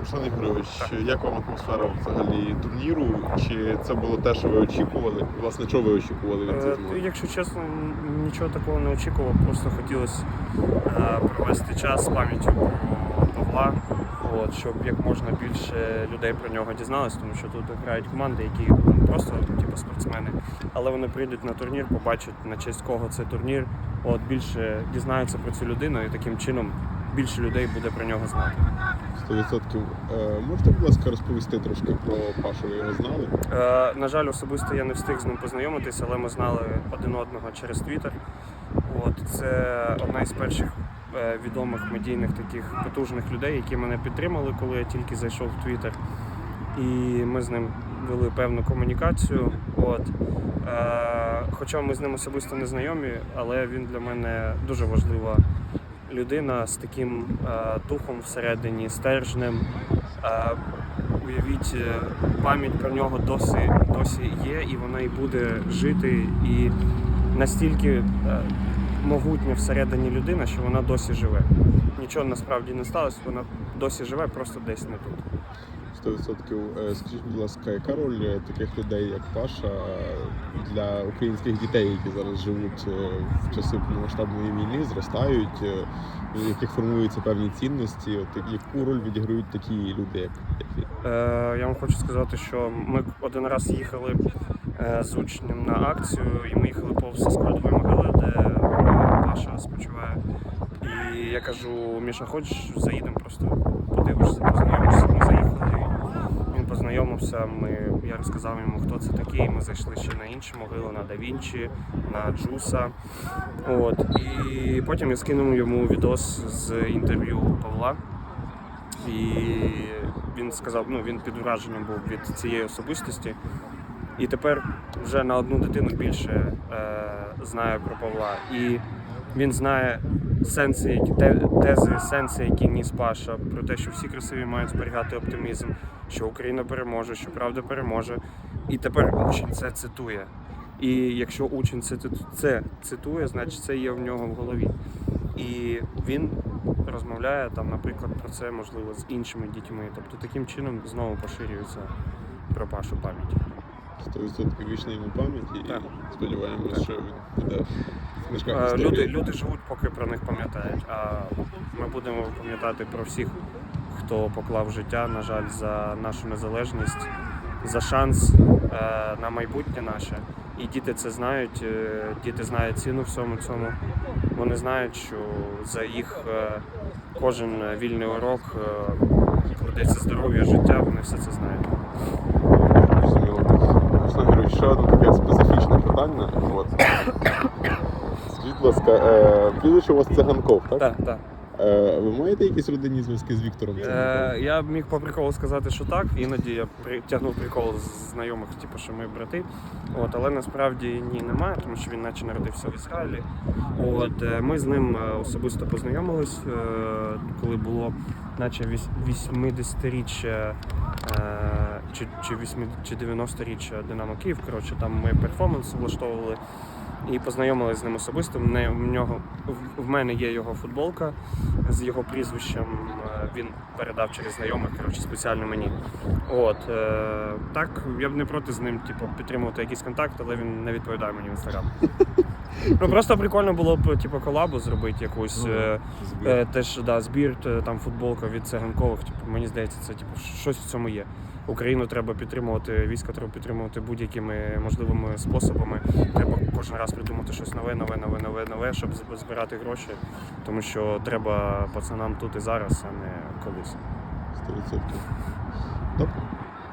Руслан Ігорович, як вам атмосфера взагалі турніру? Чи це було те, що ви очікували? Власне, що ви очікували від Е, цього? ну, Якщо чесно, нічого такого не очікував, просто хотілося е, провести час з пам'яттю про Павла, от, щоб як можна більше людей про нього дізналось, тому що тут грають команди, які просто типу, спортсмени, але вони прийдуть на турнір, побачать на честь кого це турнір, от більше дізнаються про цю людину, і таким чином більше людей буде про нього знати. 100%. Е, можете, будь ласка, розповісти трошки про Пашу, ви його знали? Е, на жаль, особисто я не встиг з ним познайомитися, але ми знали один одного через Твіттер. Це одна із перших е, відомих медійних таких потужних людей, які мене підтримали, коли я тільки зайшов в Твіттер. І ми з ним вели певну комунікацію. От. Хоча ми з ним особисто не знайомі, але він для мене дуже важлива людина з таким е, духом всередині, стержнем. Е, уявіть, е, пам'ять про нього досі, досі є, і вона і буде жити. І настільки могутня всередині людина, що вона досі живе. Нічого насправді не сталося, вона досі живе, просто десь не тут. 100%. Е, Скажіть, будь ласка, яка роль е, таких людей, як Паша, е, для українських дітей, які зараз живуть в часи повномасштабної війни, зростають, в яких формуються певні цінності? От яку роль відіграють такі люди, як, він? Е, я вам хочу сказати, що ми один раз їхали з учнем на акцію, і ми їхали повз складової могили, де Паша спочиває. І я кажу, Міша, хочеш, заїдемо просто подивишся, познайомишся. Ми заїхали. Познайомився. Ми, я розказав йому, хто це такий. Ми зайшли ще на інші могили, на Да Вінчі, на Джуса. От. І потім я скинув йому відос з інтерв'ю Павла. І він сказав, ну він під враженням був від цієї особистості. І тепер вже на одну дитину більше е, знає про Павла. І він знає сенси, тези, сенси, які ніс Паша, про те, що всі красиві мають зберігати оптимізм, що Україна переможе, що правда переможе. І тепер учень це цитує. І якщо учень це, це цитує, значить це є в нього в голові. І він розмовляє там, наприклад, про це можливо з іншими дітьми. Тобто таким чином знову поширюється про Пашу пам'ять. 100% вічна йому пам'ять і Так. сподіваємось, що він буде в книжках Е, історії. Люди, люди живуть, поки про них пам'ятають. А ми будемо пам'ятати про всіх, хто поклав життя, на жаль, за нашу незалежність, за шанс е, на майбутнє наше. І діти це знають, е, діти знають ціну всьому цьому. Вони знають, що за їх е, кожен вільний урок е, кладеться здоров'я, життя, вони все це знають. Ще одне таке специфічне питання. От. Скажіть, будь ласка, е, прізвище у вас циганков, так? Так, так. Е, ви маєте якісь родинні зв'язки з Віктором Циганковим? Е, я міг по приколу сказати, що так. Іноді я притягнув прикол з знайомих, типу, що ми брати. От, але насправді ні, немає, тому що він наче народився в Ізраїлі. От, е, ми з ним е, особисто познайомились, е, коли було наче вісь- 80-річчя е, чи, чи, 80 чи 90-річчя Динамо Київ. Коротше, там ми перформанс влаштовували. І познайомилися з ним особисто. Мене, в, нього, в мене є його футболка з його прізвищем. Е, Він передав через знайомих, коротше, спеціально мені. От е, так, я б не проти з ним, типу, підтримувати якийсь контакт, але він не відповідає мені в інстаграм. Ну просто прикольно було б типу, колабу зробити якусь. Е, е, теж да, збір, т- там футболка від циганкових. Типу, мені здається, це типу, щось в цьому є. Україну треба підтримувати, війська треба підтримувати будь-якими можливими способами. Треба кожен раз придумати щось нове, нове, нове, нове, нове, щоб збирати гроші. Тому що треба пацанам тут і зараз, а не колись. 100%. Добре.